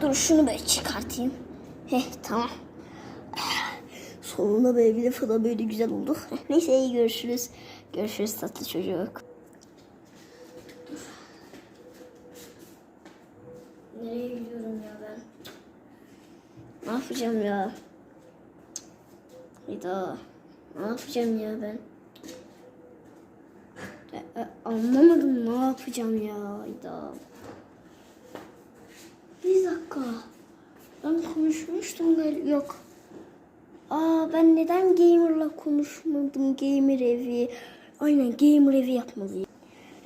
Dur şunu böyle çıkartayım. Heh tamam. Sonunda böyle bir da böyle güzel oldu. Neyse iyi görüşürüz. Görüşürüz tatlı çocuk. Nereye gidiyorum ya ben? Ne yapacağım ya? Hayda. Ne yapacağım ya ben? E, e, anlamadım ne yapacağım ya Hayda. Bir dakika. Ben konuşmuştum galiba. Yok. Aa ben neden gamer'la konuşmadım? Gamer evi. Aynen gamer evi yapmalıyım.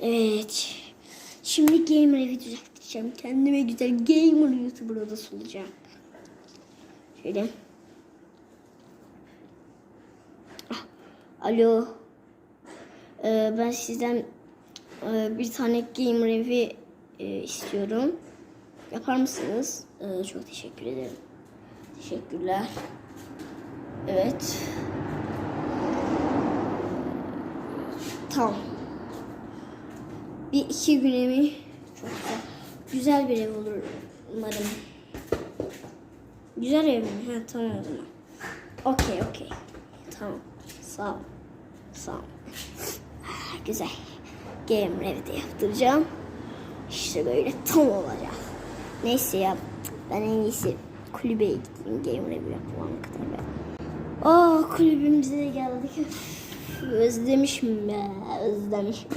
Evet. Şimdi gamer evi düzelteceğim. Kendime güzel gamer youtuber odası olacağım. Şöyle. Ah, Alo. Ee, ben sizden e, bir tane gamer evi e, istiyorum. Yapar mısınız? Ee, çok teşekkür ederim. Teşekkürler. Evet. Tamam. Bir iki güne mi? Çok güzel. Güzel bir ev olur umarım. Güzel ev mi? Ha tamam o zaman. Okey okey. Tamam. Sağ ol. Sağ ol. Güzel. Gamer evde yaptıracağım. İşte böyle tam olacak. Neyse ya ben en iyisi kulübe gideyim. Gamer evi yapılana kadar ben. Aa kulübümüze de geldik. Özlemişim be. Özlemişim.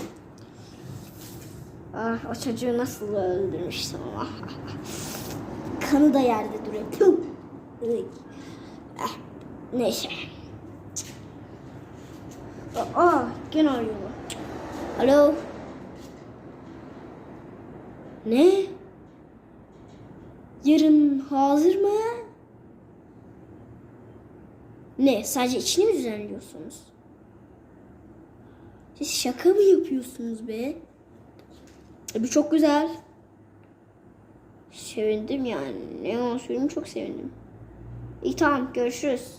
Ah, o çocuğu nasıl öldürmüştüm ama. Kanı da yerde duruyor. Ah, neyse. Aa, gene arıyorlar. Alo. Ne? Yarın hazır mı? Ne? Sadece içini mi düzenliyorsunuz? Siz şaka mı yapıyorsunuz be? E, bu çok güzel. Sevindim yani. Ne yalan söyleyeyim çok sevindim. İyi tamam görüşürüz.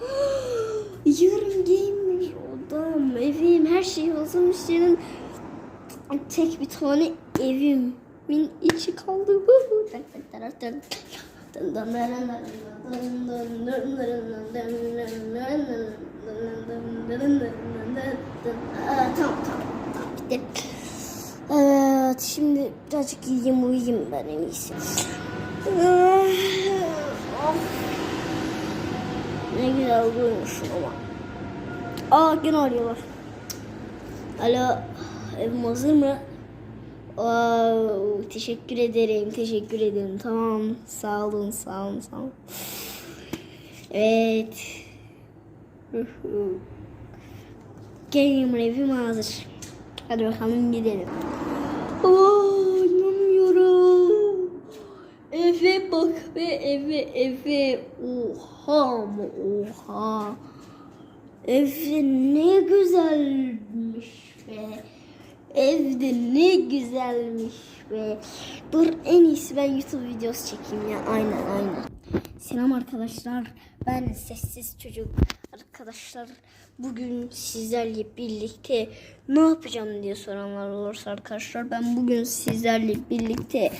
Yarın gamer odam, evim, her şey hazırmış senin. Tek bir tane evimin içi kaldı. Evet şimdi birazcık yiyeyim uyuyayım ben en iyisi. Ne güzel uyumuşum ama. Aa gene arıyorlar. Alo evim hazır mı? Aa, teşekkür ederim, teşekkür ederim. Tamam, sağ olun, sağ olun, sağ olun. Evet. Gamer evim hazır. Hadi bakalım gidelim. Aa, inanmıyorum. Eve bak be eve eve. Oha mı oha. Ev ne güzelmiş be. Evde ne güzelmiş be. Dur en iyisi ben YouTube videosu çekeyim ya. Aynen aynen. Selam arkadaşlar. Ben sessiz çocuk. Arkadaşlar bugün sizlerle birlikte ne yapacağım diye soranlar olursa arkadaşlar ben bugün sizlerle birlikte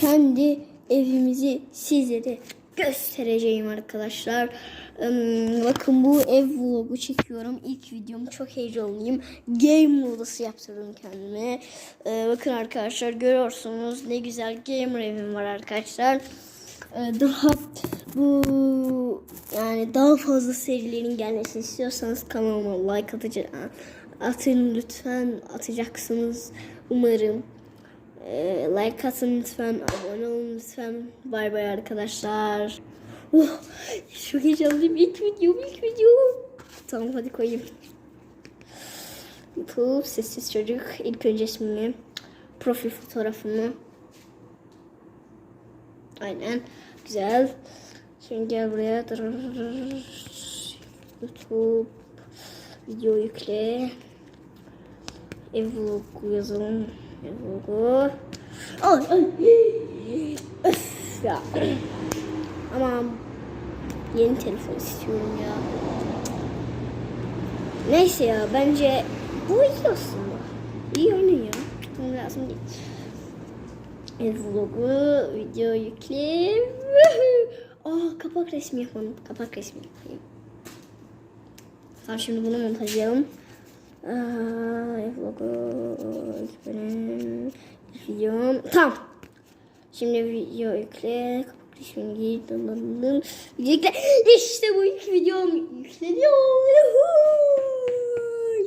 kendi evimizi sizlere göstereceğim arkadaşlar. Bakın bu ev vlogu çekiyorum. İlk videom çok heyecanlıyım. Game odası yaptırdım kendime. Ee, bakın arkadaşlar görüyorsunuz ne güzel gamer evim var arkadaşlar. Ee, daha bu yani daha fazla serilerin gelmesini istiyorsanız kanalıma like atacağım. Atın lütfen atacaksınız umarım. Ee, like atın lütfen, abone olun lütfen. Bay bay arkadaşlar. Oh, çok heyecanlıyım. İlk videom, ilk videom. Tamam hadi koyayım. YouTube sessiz çocuk. İlk önce ismimi, profil fotoğrafımı. Aynen. Güzel. Şimdi gel buraya. YouTube video yükle. Ev vlogu yazalım. Ay. Öf ya. Ama yeni telefon istiyorum ya. Neyse ya bence bu iyi aslında. İyi oynuyor ya. Bunu lazım değil. vlogu video yükle. Aa kapak resmi yapalım. Kapak resmi yapayım. Tamam şimdi bunu montajlayalım. Videom. Tamam. Şimdi video yükle. Kapak resmini giy. Dın dın dın. Video yükle. İşte bu ilk videom yükleniyor.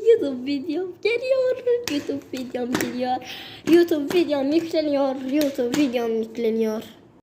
YouTube videom geliyor. YouTube videom geliyor. YouTube videom yükleniyor. YouTube videom yükleniyor.